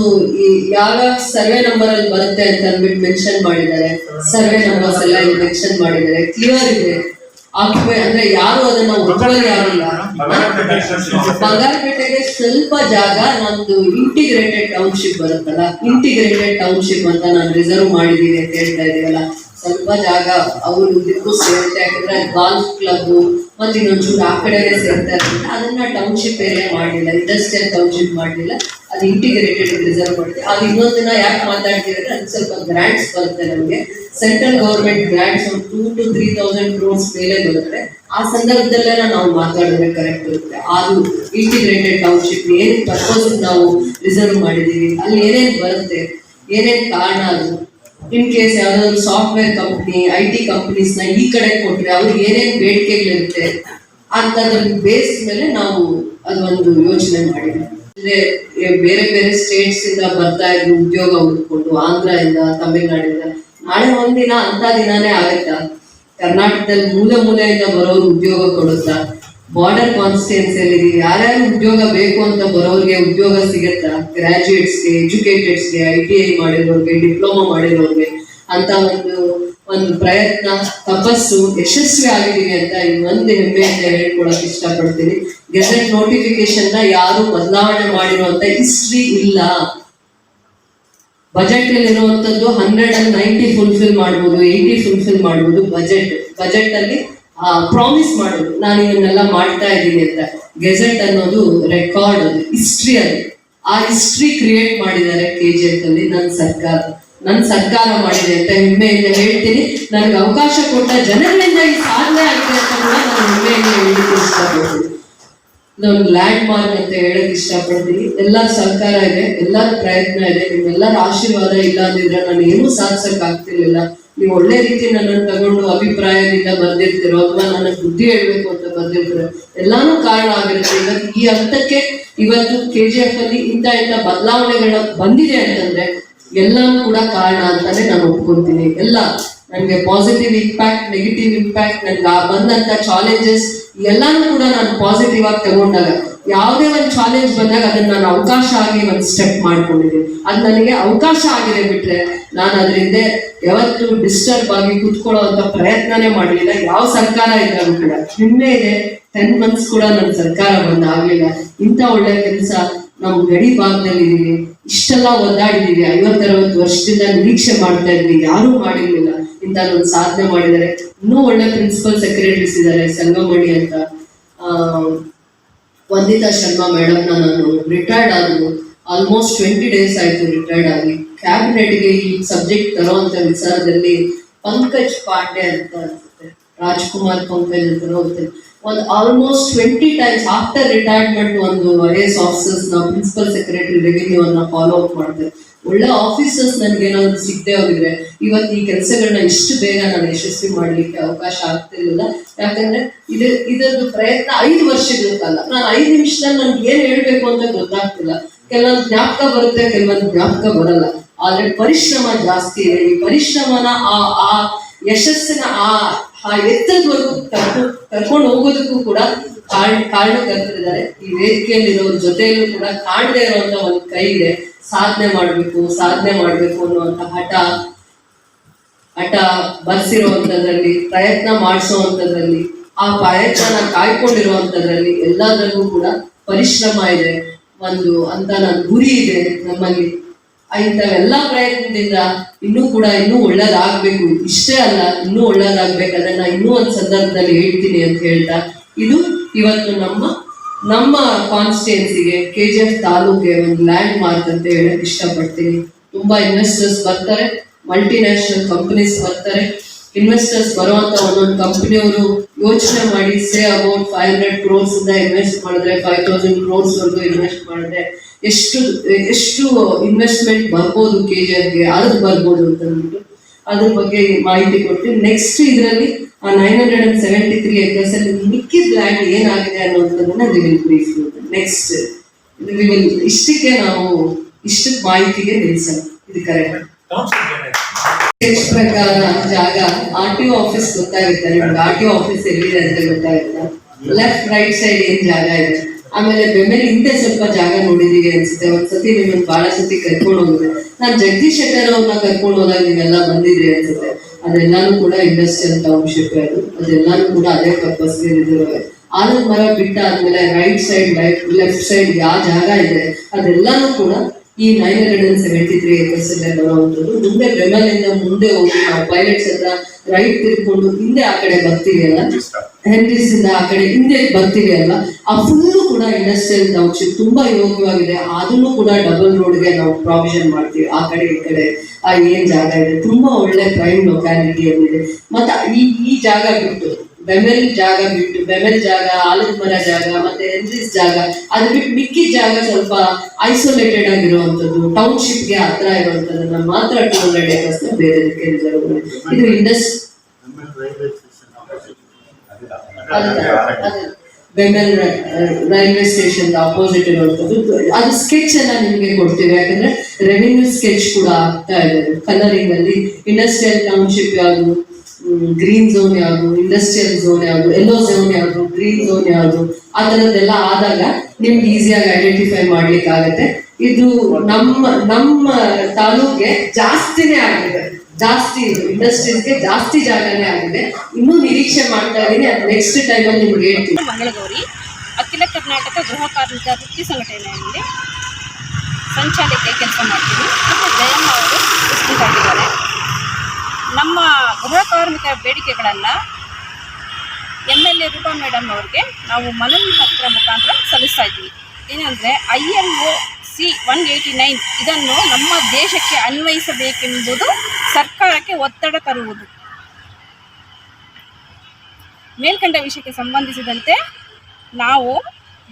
[SPEAKER 8] ಯಾವ ಸರ್ವೆ ನಂಬರ್ ಅಲ್ಲಿ ಬರುತ್ತೆ ಅಂತ ಅಂದ್ಬಿಟ್ಟು ಮೆನ್ಷನ್ ಮಾಡಿದ್ದಾರೆ. ಸರ್ವೆ ನಂಬರ್ಸ್ ಎಲ್ಲ ಮೆನ್ಷನ್ ಮಾಡಿದ್ದಾರೆ. ಕ್ಲಿಯರ್ ಇದೆ. ಆಕ್ಯುಪೈ ಯಾರು ಅದನ್ನ ಒಪ್ಪಲು ಯಾರಿಲ್ಲ ಬಂಗಾರಪೇಟೆಗೆ ಸ್ವಲ್ಪ ಜಾಗ ನಮ್ದು ಇಂಟಿಗ್ರೇಟೆಡ್ ಟೌನ್ಶಿಪ್ ಬರುತ್ತಲ್ಲ. ಇಂಟಿಗ್ರೇಟೆಡ್ ಟೌನ್ಶಿಪ್ ಅಂತ ನಾನು ರಿಸರ್ವ್ ಮಾಡಿದ್ದೀನಿ ಅಂತ ಹೇಳ್ತಾ ಇದೀವಲ್ಲ. ಸ್ವಲ್ಪ ಜಾಗ ಅವ್ರು ಇದಕ್ಕೂ ಸೇರುತ್ತೆ ಯಾಕಂದ್ರೆ ಗಾಲ್ಫ್ ಕ್ಲಬ್ ಮತ್ತೆ ಇನ್ನೊಂಚೂರು ಆ ಕಡೆಗೆ ಸೇರ್ತಾ ಇರ್ತಾರೆ ಅದನ್ನ ಟೌನ್ಶಿಪ್ ಏರಿಯಾ ಮಾಡಲಿಲ್ಲ ಇಂಡಸ್ಟ್ರಿಯಲ್ ಟೌನ್ಶಿಪ್ ಮಾಡಲಿಲ್ಲ ಅದು ಇಂಟಿಗ್ರೇಟೆಡ್ ರಿಸರ್ವ್ ಮಾಡಿದೆ ಅದು ಇನ್ನೊಂದನ್ನ ಯಾಕೆ ಮಾತಾಡ್ತೀವಿ ಅಂದ್ರೆ ಅದು ಸ್ವಲ್ಪ ಗ್ರಾಂಟ್ಸ್ ಬರುತ್ತೆ ನಮಗೆ. ಸೆಂಟ್ರಲ್ ಗೌರ್ಮೆಂಟ್ ಗ್ರಾಂಟ್ಸ್ ಒಂದು two to three thousand crores ಮೇಲೆ ಬರುತ್ತೆ. ಆ ಸಂದರ್ಭದಲ್ಲೇ ನಾವು ಮಾತಾಡಿದ್ರೆ ಕರೆಕ್ಟ್ ಇರುತ್ತೆ. ಅದು ಇಂಟಿಗ್ರೇಟೆಡ್ ಟೌನ್ಶಿಪ್ ಏನೇನು ಪರ್ಪಸ್ ನಾವು ರಿಸರ್ವ್ ಮಾಡಿದೀವಿ ಅಲ್ಲಿ ಏನೇನು ಬರುತ್ತೆ, ಏನೇನು ಕಾರಣ ಅದು. ಇನ್ ಕೇಸ್ ಯಾವ್ದಾದ್ರು ಸಾಫ್ಟ್ವೇರ್ ಕಂಪ್ನಿ ಐ ಟಿ ಕಂಪ್ನೀಸ್ನ ಈ ಕಡೆ ಕೊಟ್ರೆ ಅವ್ರಿಗೆ ಏನೇನು ಬೇಡಿಕೆಗಳಿರುತ್ತೆ ಅಂತದ್ರ ಬೇಸ್ ಮೇಲೆ ನಾವು ಅದೊಂದು ಯೋಚನೆ ಮಾಡಿದ್ವಿ ಬೇರೆ ಬೇರೆ ಸ್ಟೇಟ್ಸ್ ಇಂದ ಬರ್ತಾ ಇದ್ರು ಉದ್ಯೋಗ ಹುಡ್ಕೊಂಡು, ಆಂಧ್ರದಿಂದ, ತಮಿಳ್ನಾಡಿಂದ, ನಾಳೆ ಒಂದಿನ ಅಂತ ದಿನಾನೇ ಆಗುತ್ತಾ? ಕರ್ನಾಟಕದಲ್ಲಿ ಮೂಲೆ ಮೂಲೆಯಿಂದ ಬರೋರು ಉದ್ಯೋಗ ಕೊಡುತ್ತಾ? ಬಾರ್ಡರ್ ಕಾನ್ಸ್ಟಿಟ್ಯೂನ್ಸಿಯಲ್ಲಿ ಯಾರ್ಯಾರು ಉದ್ಯೋಗ ಬೇಕು ಅಂತ ಬರೋರಿಗೆ ಉದ್ಯೋಗ ಸಿಗುತ್ತಾ? ಗ್ರಾಜುಯೇಟ್ಸ್ಗೆ ಎಜುಕೇಟೆಡ್ಸ್ಗೆ ಐ ಟಿ ಐ ಮಾಡಿರೋರ್ಗೆ ಡಿಪ್ಲೊಮಾ ಮಾಡಿರೋರ್ಗೆ. ಅಂತ ಒಂದು ಒಂದು ಪ್ರಯತ್ನ, ತಪಸ್ಸು ಯಶಸ್ವಿ ಆಗಿದೀವಿ ಅಂತ ಒಂದು ಅಂತ ಹೇಳ್ಕೊಳಕ್ ಇಷ್ಟಪಡ್ತೀನಿ. ಗೆಜೆಟ್ ನೋಟಿಫಿಕೇಶನ್ನ ಯಾರು ಬದಲಾವಣೆ ಮಾಡಿರುವಂತ ಹಿಸ್ಟ್ರಿ ಇಲ್ಲ. ಬಜೆಟ್ ಅಲ್ಲಿ ಇರುವಂತದ್ದು ಹಂಡ್ರೆಡ್ ಅಂಡ್ ನೈಂಟಿ ಫುಲ್ಫಿಲ್ ಮಾಡ್ಬೋದು ಏಯ್ಟಿ ಫುಲ್ಫಿಲ್ ಮಾಡ್ಬೋದು ಬಜೆಟ್ ಬಜೆಟ್ ಅಲ್ಲಿ ಪ್ರಾಮಿಸ್ ಮಾಡೋದು. ನಾನು ಇವನ್ನೆಲ್ಲ ಮಾಡ್ತಾ ಇದ್ದೀನಿ ಅಂತ. ಗೆಜೆಟ್ ಅನ್ನೋದು ರೆಕಾರ್ಡ್ ಅದು ಹಿಸ್ಟ್ರಿ ಅದು. ಆ ಹಿಸ್ಟ್ರಿ ಕ್ರಿಯೇಟ್ ಮಾಡಿದ್ದಾರೆ ಕೆ ಜಿ ಎಫ್ ಅಲ್ಲಿ ನನ್ನ ಸರ್ಕಾರ. ನನ್ನ ಸರ್ಕಾರ ಮಾಡಿದೆ ಅಂತ ಹೆಮ್ಮೆಯಿಂದ ಹೇಳ್ತೀನಿ. ನನಗೆ ಅವಕಾಶ ಕೊಟ್ಟ ಜನರಿಂದ ಈ ಸಾಧನೆ ಆಗಿದೆ ಅಂತ ನಾನು ಹೆಮ್ಮೆಯಿಂದ ಹೇಳಲಿಕ್ಕೆ ಇಷ್ಟಪಡ್ತೀನಿ. ನಾನು ಲ್ಯಾಂಡ್ ಮಾರ್ಕ್ ಅಂತ ಹೇಳಕ್ ಇಷ್ಟಪಡ್ತೀನಿ. ಎಲ್ಲ ಸರ್ಕಾರ ಇದೆ ಎಲ್ಲರ ಪ್ರಯತ್ನ ಇದೆ. ನಿಮ್ಮೆಲ್ಲರ ಆಶೀರ್ವಾದ ಇಲ್ಲ ಅಂದಿದ್ರೆ ನಾನು ಏನೂ ಸಾಧಿಸಕ್ ಆಗ್ತಿರ್ಲಿಲ್ಲ ನೀವು ಒಳ್ಳೆ ರೀತಿ ನನ್ನನ್ನು ತಗೊಂಡು ಅಭಿಪ್ರಾಯದಿಂದ ಬಂದಿರ್ತಿರೋ ಅಥವಾ ನನ್ನ ಬುದ್ಧಿ ಹೇಳ್ಬೇಕು ಅಂತ ಬಂದಿರ್ತೀರೋ, ಎಲ್ಲಾನು ಕಾರಣ ಆಗಿರುತ್ತೆ. ಇವತ್ತು ಈ ಹಂತಕ್ಕೆ, ಇವತ್ತು ಕೆ ಜಿ ಎಫ್ ಅಲ್ಲಿ ಇಂಥ ಇಂಥ ಬದಲಾವಣೆಗಳು ಬಂದಿದೆ ಅಂತಂದ್ರೆ ಎಲ್ಲಾನು ಕೂಡ ಕಾರಣ ಅಂತಾನೆ ನಾನು ಒಪ್ಕೊಂತೀನಿ ಎಲ್ಲ ನನಗೆ ಪಾಸಿಟಿವ್ ಇಂಪ್ಯಾಕ್ಟ್ ನೆಗೆಟಿವ್ ಇಂಪ್ಯಾಕ್ಟ್ ನನ್ಗೆ ಬಂದಂತ ಚಾಲೆಂಜಸ್ ಎಲ್ಲಾನು ಕೂಡ ನಾನು ಪಾಸಿಟಿವ್ ಆಗಿ ತಗೊಂಡಾಗ, ಯಾವುದೇ ಒಂದು ಚಾಲೆಂಜ್ ಬಂದಾಗ ಅದನ್ನ ನಾನು ಅವಕಾಶ ಆಗಿ ಒಂದು ಸ್ಟೆಪ್ ಮಾಡ್ಕೊಂಡಿದ್ದೀನಿ. ಅದು ನನಗೆ ಅವಕಾಶ ಆಗಿದೆ ಬಿಟ್ರೆ ನಾನು ಅದರಿಂದ ಯಾವತ್ತು ಡಿಸ್ಟರ್ಬ್ ಆಗಿ ಕುತ್ಕೊಳ್ಳೋ ಅಂತ ಪ್ರಯತ್ನನೇ ಮಾಡಲಿಲ್ಲ. ಯಾವ ಸರ್ಕಾರ ಇದ್ರೂ ಕೂಡ. ನಿನ್ನೆ ಇದೆ ಟೆನ್ ಮಂತ್ಸ್ ಕೂಡ ನನ್ನ ಸರ್ಕಾರ ಬಂದ ಆಗ್ಲಿಲ್ಲ. ಇಂಥ ಒಳ್ಳೆ ಕೆಲಸ ನಾವು ಗಡಿ ಭಾಗದಲ್ಲಿದ್ದೀವಿ ಇಷ್ಟೆಲ್ಲ ಒದ್ದಾಡಿದ್ದೀವಿ, ಐವತ್ತರವತ್ತು ವರ್ಷದಿಂದ ನಿರೀಕ್ಷೆ ಮಾಡ್ತಾ ಇದ್ವಿ ಯಾರೂ ಮಾಡಿರ್ಲಿಲ್ಲ. ಒಂದು ಸಾಧನೆ ಮಾಡಿದ್ದಾರೆ. ಇನ್ನೂ ಒಳ್ಳೆ ಪ್ರಿನ್ಸಿಪಲ್ ಸೆಕ್ರೆಟರೀಸ್ ಇದ್ದಾರೆ, ಸಂಗಮಣಿ ಅಂತ. ವಂದಿತಾ ಶರ್ಮಾ ಮೇಡಮ್ನ ನಾನು ರಿಟೈರ್ಡ್ ಆದ್ರು ಆಲ್ಮೋಸ್ಟ್ ಟ್ವೆಂಟಿ ಡೇಸ್ ಆಯ್ತು ರಿಟೈರ್ಡ್ ಆಗಿ. ಕ್ಯಾಬಿನೆಟ್ಗೆ ಈ ಸಬ್ಜೆಕ್ಟ್ ತರುವಂತ ವಿಚಾರದಲ್ಲಿ ಪಂಕಜ್ ಪಾಂಡೆ ಅಂತ ಅನ್ಸುತ್ತೆ. ರಾಜ್ಕುಮಾರ್ ಪಂಕಜ್ ಅಂತ ಹೋಗ್ತಾರೆ ಒಂದು almost twenty times after retirement ಒಂದು ಐ ಎಸ್ ಆಫೀಸರ್ಸ್ನ ಪ್ರಿನ್ಸಿಪಲ್ ಸೆಕ್ರೆಟರಿ ರೆವಿನ್ಯೂ ಅನ್ನ ಫಾಲೋ ಅಪ್ ಮಾಡ್ತೇವೆ ಒಳ್ಳೆ ಆಫೀಸರ್ಸ್ ನನ್ಗೆ ಏನಾದ್ರು ಸಿಗದೆ ಹೋಗಿದ್ರೆ ಇವತ್ತು ಈ ಕೆಲಸಗಳನ್ನ ಇಷ್ಟು ಬೇಗ ನಾನು ಯಶಸ್ವಿ ಮಾಡ್ಲಿಕ್ಕೆ ಅವಕಾಶ ಆಗ್ತಿರ್ಲಿಲ್ಲ ಯಾಕಂದ್ರೆ ಇದು ಇದರದ್ದು ಪ್ರಯತ್ನ ಐದು ವರ್ಷಗಳ ಕಾಲ. ನಾನು ಐದು ನಿಮಿಷದಲ್ಲಿ ನನ್ಗೆ ಏನ್ ಹೇಳ್ಬೇಕು ಅಂತ ಗೊತ್ತಾಗ್ತಿಲ್ಲ. ಕೆಲವೊಂದು ಜ್ಞಾಪಕ ಬರುತ್ತೆ, ಕೆಲವೊಂದು ಜ್ಞಾಪಕ ಬರಲ್ಲ. ಆದ್ರೆ ಪರಿಶ್ರಮ ಜಾಸ್ತಿ ಇದೆ. ಈ ಪರಿಶ್ರಮನ ಆ ಆ ಯಶಸ್ಸಿನ ಆ ಆ ಎತ್ತರದವರೆಗೂ ಕರ್ಕೊಂಡು ಕರ್ಕೊಂಡು ಹೋಗೋದಕ್ಕೂ ಕೂಡ ಕಾರಣ ಕಲ್ತಿದ್ದಾರೆ ಈ ವೇದಿಕೆಯಲ್ಲಿರೋ ಜೊತೆಯಲ್ಲೂ ಕೂಡ ಕಾಣದೇ ಇರುವಂತ ಒಂದು ಕೈ ಇದೆ. ಸಾಧನೆ ಮಾಡ್ಬೇಕು ಸಾಧನೆ ಮಾಡ್ಬೇಕು ಅನ್ನುವಂತ ಹಠ ಹಠ ಬರ್ಸಿರುವಂತದ್ರಲ್ಲಿ ಪ್ರಯತ್ನ ಮಾಡಿಸುವಂತದ್ರಲ್ಲಿ ಆ ಪ್ರಯತ್ನನ ಕಾಯ್ಕೊಂಡಿರುವಂತದ್ರಲ್ಲಿ ಎಲ್ಲದರಲ್ಲೂ ಕೂಡ ಪರಿಶ್ರಮ ಇದೆ. ಒಂದು ಅಂತ ನನ್ನ ಗುರಿ ಇದೆ ನಮ್ಮಲ್ಲಿ. ಇಂಥವೆಲ್ಲ ಪ್ರಯತ್ನದಿಂದ ಇನ್ನೂ ಕೂಡ ಇನ್ನೂ ಒಳ್ಳೇದಾಗ್ಬೇಕು. ಇಷ್ಟೇ ಅಲ್ಲ, ಇನ್ನೂ ಒಳ್ಳೇದಾಗ್ಬೇಕು ಅದನ್ನ ಇನ್ನೂ ಒಂದು ಸಂದರ್ಭದಲ್ಲಿ ಹೇಳ್ತೀನಿ ಅಂತ ಹೇಳ್ತಾ, ಇದು ಇವತ್ತು ನಮ್ಮ ನಮ್ಮ ಕಾನ್ಸ್ಟಿಟ್ಯೂನ್ಸಿಗೆ ಕೆ ಜಿ ಎಫ್ ತಾಲೂಕಿಗೆ ಒಂದು ಲ್ಯಾಂಡ್ ಮಾರ್ಕ್ ಅಂತ ಹೇಳಕ್ ಇಷ್ಟಪಡ್ತೀನಿ. ತುಂಬಾ ಇನ್ವೆಸ್ಟರ್ಸ್ ಬರ್ತಾರೆ ಮಲ್ಟಿನ್ಯಾಷನಲ್ ಕಂಪನೀಸ್ ಬರ್ತಾರೆ. ಇನ್ವೆಸ್ಟರ್ಸ್ ಬರುವಂತ ಒಂದೊಂದು ಕಂಪನಿಯವರು ಯೋಚನೆ ಮಾಡಿ say about five hundred crores ಇಂದ ಇನ್ವೆಸ್ಟ್ ಮಾಡಿದ್ರೆ ಫೈವ್ ತೌಸಂಡ್ ಕ್ರೋರ್ಸ್ ವರೆಗೂ ಇನ್ವೆಸ್ಟ್ ಮಾಡಿದ್ರೆ ಎಷ್ಟು ಎಷ್ಟು ಇನ್ವೆಸ್ಟ್ಮೆಂಟ್ ಬರ್ಬೋದು ಕೆ ಜಿ ಎಫ್ಗೆ ಅದು ಬರ್ಬೋದು ಅಂತ ಅಂದ್ಬಿಟ್ಟು ಅದ್ರ ಬಗ್ಗೆ ಮಾಹಿತಿ ಕೊಟ್ಟು ನೆಕ್ಸ್ಟ್ ಇದರಲ್ಲಿ ಆ nine hundred and seventy three acres ಅಲ್ಲಿ ಮಿಕ್ಕಿದ ಲ್ಯಾಂಡ್ ಏನಾಗಿದೆ ಅನ್ನೋದನ್ನ ವಿ ಬ್ರೀಫ್ ನೆಕ್ಸ್ಟ್ ಇಷ್ಟಕ್ಕೆ ನಾವು ಇಷ್ಟಕ್ಕೆ ಮಾಹಿತಿಗೆ ನಿಲ್ಸೋಣ. ಇದು ಕರೆಕ್ಟ್ ಪ್ರಕಾರ ಜಾಗ ಆರ್ ಟಿ ಒ ಆಫೀಸ್ ಗೊತ್ತಾಗುತ್ತೆ. ನಿಮ್ಗೆ ಆರ್ ಟಿ ಒ ಆಫೀಸ್ ಎಲ್ಲಿದೆ ಅಂತ ಗೊತ್ತಾಗುತ್ತೆ. ಲೆಫ್ಟ್ ರೈಟ್ ಸೈಡ್ ಏನ್ ಜಾಗ ಇದೆ? ಆಮೇಲೆ ಬೆಮ್ಮೇಲೆ ಹಿಂದೆ ಸ್ವಲ್ಪ ಜಾಗ ನೋಡಿದೀವಿ ಅನ್ಸುತ್ತೆ. ಒಂದ್ಸತಿ ನಿಮ್ಮನ್ನ ಬಹಳ ಸತಿ ಕರ್ಕೊಂಡು ಹೋಗಿದೆ. ನಾನ್ ಜಗದೀಶ್ ಶೆಟ್ಟರ್ ಅವ್ರನ್ನ ಕರ್ಕೊಂಡು ಹೋದಾಗ ನೀವೆಲ್ಲ ಬಂದಿದ್ರಿ ಅನ್ಸುತ್ತೆ. ಅದೆಲ್ಲಾನು ಕೂಡ ಇಂಡಸ್ಟ್ರಿಯಲ್ ಟೌನ್ಶಿಪ್ ಅದು. ಅದೆಲ್ಲಾನು ಕೂಡ ಅದೇ ಪರ್ಪಸ್ಗೆ ಆದ್ರೂ ಆಲದ ಮರ ಬಿಟ್ಟ ಆದ್ಮೇಲೆ ರೈಟ್ ಸೈಡ್ ಲೆಫ್ಟ್ ಸೈಡ್ ಯಾವ ಜಾಗ ಇದೆ, ಅದೆಲ್ಲಾನು ಕೂಡ ಈ nine hundred and seventy three acres ಅಲ್ಲೇ ಬರುವಂಥದ್ದು ಮುಂದೆ ಬೆಮಲಿಂದ ಮುಂದೆ ಹೋಗಿ ನಾವು ಪೈಲಟ್ಸ್ ಹತ್ರ ರೈಟ್ ತಿರ್ಕೊಂಡು ಹಿಂದೆ ಆ ಕಡೆ ಬರ್ತೀವಿ ಅಲ್ಲ ಹೆಂಡ್ರಿಸ್ ಇಂದ ಆ ಕಡೆ ಹಿಂದೆ ಬರ್ತೀವಿ ಅಲ್ಲ ಆ ಫುಲ್ಲು ಕೂಡ ಇಂಡಸ್ಟ್ರಿಯಲ್ ಟೌನ್ಶಿಪ್ ತುಂಬಾ ಯೋಗ್ಯವಾಗಿದೆ. ಅದನ್ನು ಕೂಡ ಡಬಲ್ ರೋಡ್ಗೆ ನಾವು ಪ್ರಾವಿಷನ್ ಮಾಡ್ತೀವಿ. ಆ ಕಡೆ ಈ ಕಡೆ, ಆ ಏನ್ ಜಾಗ ಇದೆ. ತುಂಬಾ ಒಳ್ಳೆ ಪ್ರೈಮ್ ಲೊಕ್ಯಾಲಿಟಿಯಲ್ಲಿದೆ ಮತ್ತೆ ಈ ಈ ಜಾಗ ಬಿಟ್ಟು ಬೆಮೆಲ್ ಜಾಗ ಬಿಟ್ಟು ಬೆಮೆಲ್ ಜಾಗ, ಆಲದ ಮರ ಜಾಗ, ಮತ್ತೆ ಎಂಜಿಸ್ ಜಾಗ, ಅದು ಬಿಟ್ಟು ಮಿಕ್ಕಿ ಜಾಗ ಸ್ವಲ್ಪ ಐಸೋಲೇಟೆಡ್ ಆಗಿರುವಂತದ್ದು ಟೌನ್ಶಿಪ್ಗೆ ಹತ್ರ ಇರುವಂತದನ್ನ ಮಾತ್ರ ಟೂ ಹಂಡ್ರೆಡ್ ಏಕರ್ಸ್ ಬೇರೆ ರಿಸರ್ವ್ ಇದು ಇಂಡಸ್ ಬೆಂಗಲ್ ರೈಲ್ವೆ ಸ್ಟೇಷನ್ ಅಪೋಸಿಟ್ ಇರುವಂತದ್ದು ಅದು ಸ್ಕೆಚ್ ಎಲ್ಲ ನಿಮ್ಗೆ ಕೊಡ್ತೀವಿ, ಯಾಕಂದ್ರೆ ರೆವಿನ್ಯೂ ಸ್ಕೆಚ್ ಕೂಡ ಆಗ್ತಾ ಇದೆ. ಕಲರಿಂಗ್ ಅಲ್ಲಿ ಇಂಡಸ್ಟ್ರಿಯಲ್ ಟೌನ್ಶಿಪ್ ಯಾವುದು? ಗ್ರೀನ್ ಝೋನ್ ಯಾವುದು ಇಂಡಸ್ಟ್ರಿಯಲ್ ಝೋನ್ ಯಾವುದು ಎಲ್ಲೋ ಝೋನ್ ಯಾವುದು ಗ್ರೀನ್ ಝೋನ್ ಯಾವುದು, ಆ ಥರದ್ದೆಲ್ಲ ಆದಾಗ ನಿಮ್ಗೆ ಈಸಿಯಾಗಿ ಐಡೆಂಟಿಫೈ ಮಾಡ್ಲಿಕ್ಕೆ ಆಗುತ್ತೆ ಇದು ನಮ್ಮ ನಮ್ಮ ತಾಲೂಕಿಗೆ ಜಾಸ್ತಿನೇ ಆಗಿದೆ. ಜಾಸ್ತಿ ಇಂಡಸ್ಟ್ರೀಸ್ಗೆ ಜಾಸ್ತಿ ಜಾಗನೇ ಆಗಿದೆ. ಇನ್ನೂ ನಿರೀಕ್ಷೆ ಮಾಡ್ತಾ ಇದ್ದೀನಿ, ಅದು ನೆಕ್ಸ್ಟ್ ಟೈಮಲ್ಲಿ ನಿಮ್ಗೆ ಹೇಳ್ತೀನಿ.
[SPEAKER 9] ಮಂಗಳಗೌರಿ, ಅಖಿಲ ಕರ್ನಾಟಕ ಗೃಹ ಕಾರ್ಮಿಕ ವೃತ್ತಿ ಸಂಘಟನೆಯಲ್ಲಿ ಸಂಚಾಲಕ ಕೆಲಸ ಮಾಡ್ತೀವಿ ಮತ್ತು ಜಯಮ್ಮ ಅವರು ನಮ್ಮ ಗೃಹ ಕಾರ್ಮಿಕ ಬೇಡಿಕೆಗಳನ್ನು M L A Roopa madam ಅವ್ರಿಗೆ ನಾವು ಮನವಿ ಪತ್ರ ಮುಖಾಂತರ ಸಲ್ಲಿಸ್ತಾ ಇದ್ವಿ ಏನಂದರೆ I L O C one eighty nine ಇದನ್ನು ನಮ್ಮ ದೇಶಕ್ಕೆ ಅನ್ವಯಿಸಬೇಕೆಂಬುದು ಸರ್ಕಾರಕ್ಕೆ ಒತ್ತಡ ತರುವುದು. ಮೇಲ್ಕಂಡ ವಿಷಯಕ್ಕೆ ಸಂಬಂಧಿಸಿದಂತೆ ನಾವು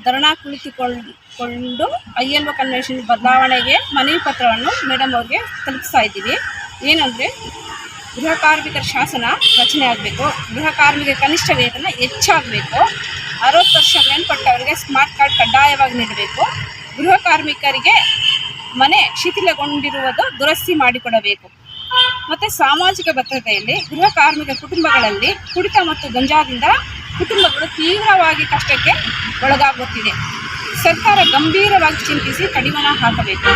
[SPEAKER 9] ಧರಣಾ ಕುಳಿತುಕೊಂಡು ಐ ಎಲ್ ಒ ಕನ್ವೆನ್ಷನ್ ಬದಲಾವಣೆಗೆ ಮನವಿ ಪತ್ರವನ್ನು ಮೇಡಮ್ ಅವ್ರಿಗೆ ತಲುಪಿಸ್ತಾ ಇದ್ದೀವಿ. ಏನಂದರೆ ಗೃಹ ಕಾರ್ಮಿಕರ ಶಾಸನ ರಚನೆ ಆಗಬೇಕು. ಗೃಹ ಕಾರ್ಮಿಕರ ಕನಿಷ್ಠ ವೇತನ ಹೆಚ್ಚಾಗಬೇಕು. ಅರವತ್ತು ವರ್ಷ ಮೇಲ್ಪಟ್ಟವರಿಗೆ ಸ್ಮಾರ್ಟ್ ಕಾರ್ಡ್ ಕಡ್ಡಾಯವಾಗಿ ನೀಡಬೇಕು. ಗೃಹ ಕಾರ್ಮಿಕರಿಗೆ ಮನೆ ಶಿಥಿಲಗೊಂಡಿರುವುದು ದುರಸ್ತಿ ಮಾಡಿಕೊಡಬೇಕು. ಮತ್ತು ಸಾಮಾಜಿಕ ಭದ್ರತೆಯಲ್ಲಿ ಗೃಹ ಕಾರ್ಮಿಕ ಕುಟುಂಬಗಳಲ್ಲಿ ಕುಡಿತ ಮತ್ತು ಗಂಜಾದಿಂದ ಕುಟುಂಬಗಳು ತೀವ್ರವಾಗಿ ಕಷ್ಟಕ್ಕೆ ಒಳಗಾಗುತ್ತಿದೆ. ಸರ್ಕಾರ ಗಂಭೀರವಾಗಿ ಚಿಂತಿಸಿ ಕಡಿವಾಣ ಹಾಕಬೇಕು.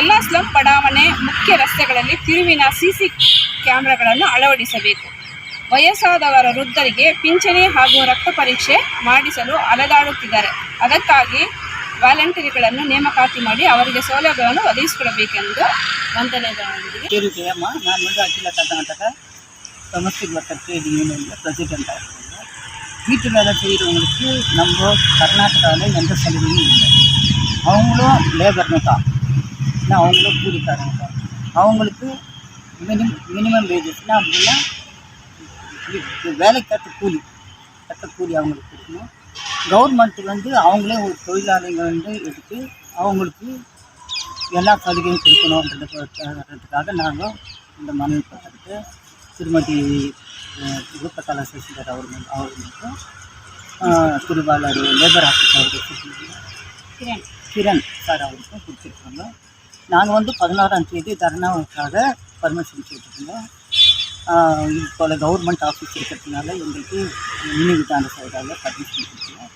[SPEAKER 9] ಎಲ್ಲ ಸ್ಲಂ ಬಡಾವಣೆ ಮುಖ್ಯ ರಸ್ತೆಗಳಲ್ಲಿ ತಿರುವಿನ ಸಿಸಿ ಕ್ಯಾಮೆರಾಗಳನ್ನು ಅಳವಡಿಸಬೇಕು ವಯಸ್ಸಾದವರ ವೃದ್ಧರಿಗೆ ಪಿಂಚಣಿ ಹಾಗೂ ರಕ್ತ ಪರೀಕ್ಷೆ ಮಾಡಿಸಲು ಅಲೆದಾಡುತ್ತಿದ್ದಾರೆ ಅದಕ್ಕಾಗಿ ವಾಲಂಟಿಯರ್ಗಳನ್ನು ನೇಮಕಾತಿ ಮಾಡಿ ಅವರಿಗೆ ಸೌಲಭ್ಯವನ್ನು ಒದಗಿಸಿಕೊಡಬೇಕೆಂದು ವಂದನೆಗಳೊಂದಿಗೆ
[SPEAKER 10] பேரு ஜெயம்மா நான் வந்து அகில கர்நாடக டொமஸ்டிக் ஒர்க்கர் ட்ரேட் யூனியனில் பிரசிடெண்ட்டாக இருக்கேன் வீட்டு வேலை செய்கிறவங்களுக்கு நம்ம கர்நாடகாவில் எந்த சலுகையும் இல்லை அவங்களும் லேபர்னு தான் ஏன்னா அவங்களும் கூலிக்காரங்க தான் அவங்களுக்கு மினிமம் மினிமம் வேஜஸ்னால் அப்படின்னா வி- வேலைக்கு தக்க கூலி தக்க கூலி அவங்களுக்கு கொடுக்கணும். கவர்மெண்ட் வந்து அவங்களே ஒரு தொழிலாளிங்க வந்து எடுத்து அவங்களுக்கு எல்லா சலுகையும் கொடுக்கணுன்றதுக்காக நாங்கள் இந்த மனு பத்திரத்தை திருமதி விருப்பகலா சசிதர் அவர்கள் அவர்களுக்கும் திருவாளர் லேபர் ஆஃபீஸ் அவர்களுக்கும்
[SPEAKER 9] கிரண்.
[SPEAKER 10] கிரண் சார் அவருக்கும் கொடுத்துருக்காங்க. நாங்கள் வந்து பதினாறாம் தேதி தர்ணாவுக்காக பர்மிஷன் கேட்டுருந்தோம். இது போல் கவர்மெண்ட் ஆஃபீஸ் இருக்கிறதுனால எங்களுக்கு மினி விதான சைடால் பர்மிஷன் கொடுத்தோம்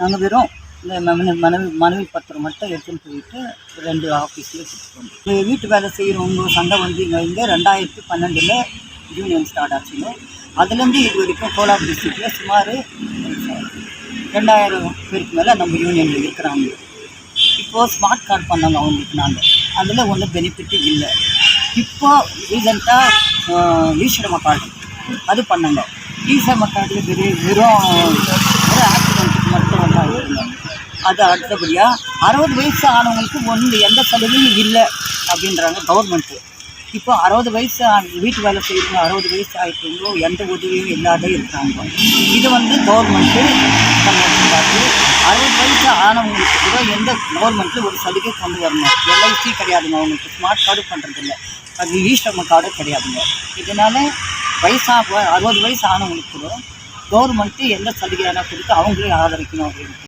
[SPEAKER 10] நாங்கள் வெறும் இந்த மனு மனைவி மனைவி பத்திரம் மட்டும் எடுத்துன்னு போயிட்டு ரெண்டு ஆஃபீஸில் கொடுத்துருவோம் வீட்டு வேலை செய்கிறவங்க சண்டை வந்து இங்கே இங்கே ரெண்டாயிரத்தி பன்னெண்டில் யூனியன் ஸ்டார்ட் ஆச்சுங்க. அதுலேருந்து இது வரைக்கும் கோலார் டிஸ்ட்ரிக்டில் சுமார் ரெண்டாயிரம் பேருக்கு மேலே நம்ம யூனியனில் இருக்கிறாங்க. இப்போது ஸ்மார்ட் கார்டு பண்ணாங்க அவங்களுக்கு நாங்கள் அதில் ஒன்றும் பெனிஃபிட்டு இல்லை. இப்போ ரீசெண்டாக ஈஸ்வர கார்டு அது பண்ணாங்க. ஈஸ்வர மக்காடு வெறும் வெறும் ஒரு ஆக்சிடென்ட்டுக்கு மட்டும் அது அடுத்தபடியாக அறுபது வயசு ஆனவங்களுக்கு ஒன்று எந்த சலுகையும் இல்லை அப்படின்றாங்க கவர்மெண்ட்டு இப்போ அறுபது வயசு வீட்டு வேலை செய்யறவங்க அறுபது வயசு ஆகிட்டவங்களோ எந்த உதவியும் இல்லாத இருக்காங்க. இது வந்து கவர்மெண்ட்டு பார்த்து அறுபது வயசு ஆனவங்களுக்கு கூட எந்த கவர்மெண்ட்டில் ஒரு சலுகை கொண்டு வரணும்? எல்ஐசி கிடையாதுங்க அவங்களுக்கு. ஸ்மார்ட் கார்டு பண்ணுறதில்ல அது ஈஸ்டர்ம கார்டு கிடையாதுங்க. இதனால வயசாக அறுபது வயசு ஆனவங்களுக்கு கூட கவர்மெண்ட்டு எந்த சலுகையான கொடுத்து அவங்களே ஆதரிக்கணும் அப்படின்னு